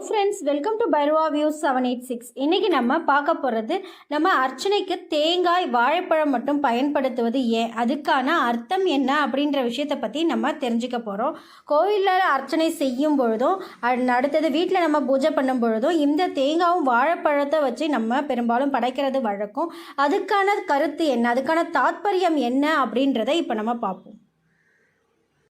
Friends welcome to Bhairava views seven eight six இன்றைக்கி நம்ம பார்க்க போகிறது நம்ம அர்ச்சனைக்கு தேங்காய் வாழைப்பழம் மட்டும் பயன்படுத்துவது ஏன்? அதுக்கான அர்த்தம் என்ன அப்படின்ற விஷயத்தை பற்றி நம்ம தெரிஞ்சுக்க போகிறோம் கோயிலில் அர்ச்சனை செய்யும் பொழுதும் அடுத்தது வீட்டில் நம்ம பூஜை பண்ணும் பொழுதும் இந்த தேங்காயும் வாழைப்பழத்தை வச்சு நம்ம பெரும்பாலும் படைக்கிறது வழக்கம். அதுக்கான கருத்து என்ன? அதுக்கான தாத்பரியம் என்ன அப்படின்றத இப்போ நம்ம பார்ப்போம்.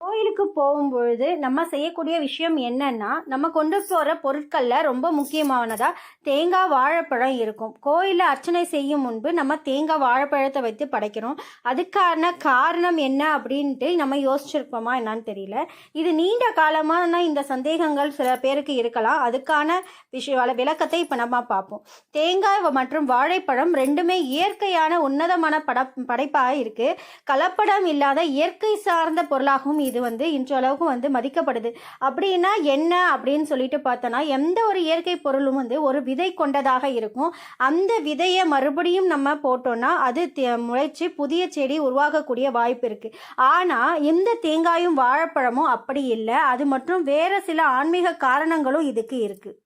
கோயிலுக்கு போகும்பொழுது நம்ம செய்யக்கூடிய விஷயம் என்னன்னா நம்ம கொண்டு போகிற பொருட்களில் ரொம்ப முக்கியமானதாக தேங்காய் வாழைப்பழம் இருக்கும். கோயிலில் அர்ச்சனை செய்யும் முன்பு நம்ம தேங்காய் வாழைப்பழத்தை வைத்து படைக்கிறோம். அதுக்கான காரணம் என்ன அப்படின்ட்டு நம்ம யோசிச்சிருப்போமா என்னன்னு தெரியல. இது நீண்ட காலமான இந்த சந்தேகங்கள் சில பேருக்கு இருக்கலாம். அதுக்கான விஷய விளக்கத்தை இப்போ நம்ம பார்ப்போம். தேங்காய் மற்றும் வாழைப்பழம் ரெண்டுமே இயற்கையான உன்னதமான பட படைப்பாக இருக்குது கலப்படம் இல்லாத இயற்கை சார்ந்த பொருளாகவும் இது வந்து இன்றளவுக்கு வந்து மதிக்கப்படுது. அப்படின்னா என்ன அப்படின்னு சொல்லிட்டு பார்த்தோன்னா எந்த ஒரு இயற்கை பொருளும் வந்து ஒரு விதை கொண்டதாக இருக்கும். அந்த விதையை மறுபடியும் நம்ம போட்டோம்னா அது முளைச்சு புதிய செடி உருவாகக்கூடிய வாய்ப்பு இருக்குது ஆனால் இந்த தேங்காயும் வாழைப்பழமும் அப்படி இல்லை. அது மற்றும் வேறு சில ஆன்மீக காரணங்களும் இதுக்கு இருக்குது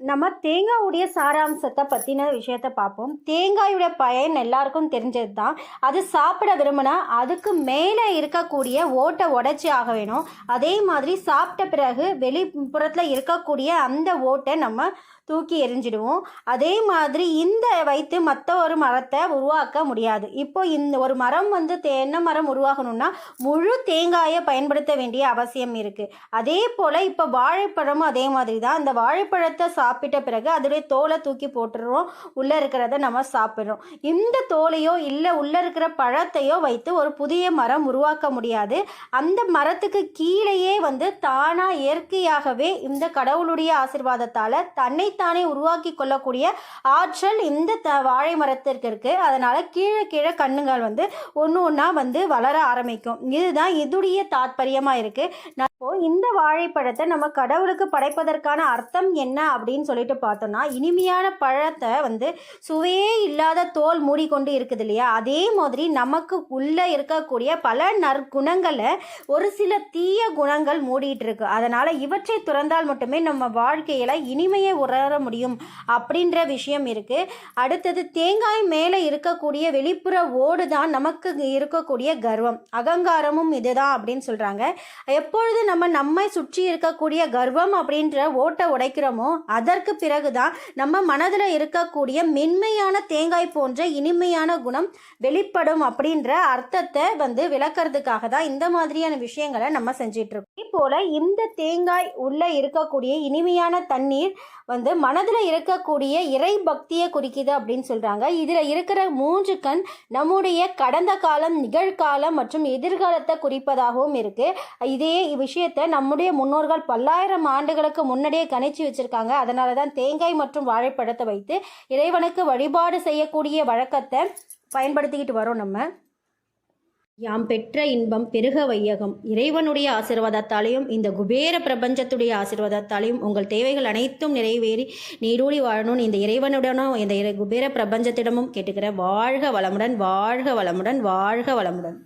நம்ம தேங்காவுடைய சாராம்சத்தை பற்றின விஷயத்த பார்ப்போம். தேங்காயுடைய பயன் எல்லாருக்கும் தெரிஞ்சது தான் அது சாப்பிட விரும்பினா அதுக்கு மேலே இருக்கக்கூடிய ஓட்டை உடச்சி ஆக வேணும். அதே மாதிரி சாப்பிட்ட பிறகு வெளிப்புறத்தில் இருக்கக்கூடிய அந்த ஓட்டை நம்ம தூக்கி எரிஞ்சிடுவோம் அதே மாதிரி இந்த வைத்து மற்ற ஒரு மரத்தை உருவாக்க முடியாது. இப்போ இந்த ஒரு மரம் வந்து தென்னை மரம் உருவாகணும்னா முழு தேங்காயை பயன்படுத்த வேண்டிய அவசியம் இருக்குது அதே போல் இப்போ வாழைப்பழமும் அதே மாதிரி தான் அந்த வாழைப்பழத்தை சாப்பிட்ட பிறகு அதோடைய தோலை தூக்கி போட்டுடுறோம் உள்ளே இருக்கிறத நம்ம சாப்பிட்றோம். இந்த தோலையோ இல்லை உள்ளே இருக்கிற பழத்தையோ வைத்து ஒரு புதிய மரம் உருவாக்க முடியாது. அந்த மரத்துக்கு கீழேயே வந்து தானாக இயற்கையாகவே இந்த கடவுளுடைய ஆசிர்வாதத்தால் தன்னைத்தானே உருவாக்கி கொள்ளக்கூடிய ஆற்றல் இந்த த வாழை மரத்திற்கு இருக்குது அதனால் கீழே கீழே கண்ணுங்கள் வந்து ஒன்று ஒன்றா வந்து வளர ஆரம்பிக்கும். இதுதான் இதுடைய தாத்பரியமாக இருக்குது இப்போ இந்த வாழைப்பழத்தை நம்ம கடவுளுக்கு படைப்பதற்கான அர்த்தம் என்ன அப்படின்னு சொல்லிட்டு பார்த்தோம்னா இனிமையான பழத்தை வந்து சுவையே இல்லாத தோல் மூடிக்கொண்டு இருக்குது இல்லையா? அதே மாதிரி நமக்கு உள்ளே இருக்கக்கூடிய பல நற்குணங்களை ஒரு சில தீய குணங்கள் மூடிட்டு இருக்கு. அதனால் இவற்றை துறந்தால் மட்டுமே நம்ம வாழ்க்கையில் இனிமையை உணர முடியும் அப்படின்ற விஷயம் இருக்குது அடுத்தது தேங்காய் மேலே இருக்கக்கூடிய வெளிப்புற ஓடு தான் நமக்கு இருக்கக்கூடிய கர்வம். அகங்காரமும் இதுதான் அப்படின்னு சொல்கிறாங்க எப்பொழுது நம்ம நம்மை சுற்றி இருக்கக்கூடிய கர்வம் அப்படின்ற ஓட்டை உடைக்கிறோமோ அதற்கு பிறகுதான் நம்ம மனதில் இருக்கக்கூடிய மென்மையான தேங்காய் போன்ற இனிமையான குணம் வெளிப்படும் அப்படின்ற அர்த்தத்தை வந்து விளக்கிறதுக்காக தான் இந்த மாதிரியான விஷயங்களை நம்ம செஞ்சிட்டு இருக்கோம் போல இந்த தேங்காய் உள்ள இருக்கக்கூடிய இனிமையான தண்ணீர் வந்து மனதில் இருக்கக்கூடிய இறை பக்தியை குறிக்குது அப்படின்னு சொல்கிறாங்க இதில் இருக்கிற மூன்று கண் நம்முடைய கடந்த காலம் நிகழ்காலம் மற்றும் எதிர்காலத்தை குறிப்பதாகவும் இருக்குது இதே விஷயத்தை நம்முடைய முன்னோர்கள் பல்லாயிரம் ஆண்டுகளுக்கு முன்னாடியே கணிச்சு வச்சுருக்காங்க. அதனால தான் தேங்காய் மற்றும் வாழைப்பழத்தை வைத்து இறைவனுக்கு வழிபாடு செய்யக்கூடிய வழக்கத்தை பயன்படுத்திக்கிட்டு வரோம் நம்ம. யாம் பெற்ற இன்பம் பெருக வையகம். இறைவனுடைய ஆசிர்வாதத்தாலையும் இந்த குபேர பிரபஞ்சத்துடைய ஆசிர்வாதத்தாலையும் உங்கள் தேவைகள் அனைத்தும் நிறைவேறி நீரூழி வாழணும்னு இந்த இறைவனுடனும் இந்த குபேர பிரபஞ்சத்திடமும் கேட்டுக்கிற வாழ்க வளமுடன் வாழ்க வளமுடன் வாழ்க வளமுடன்.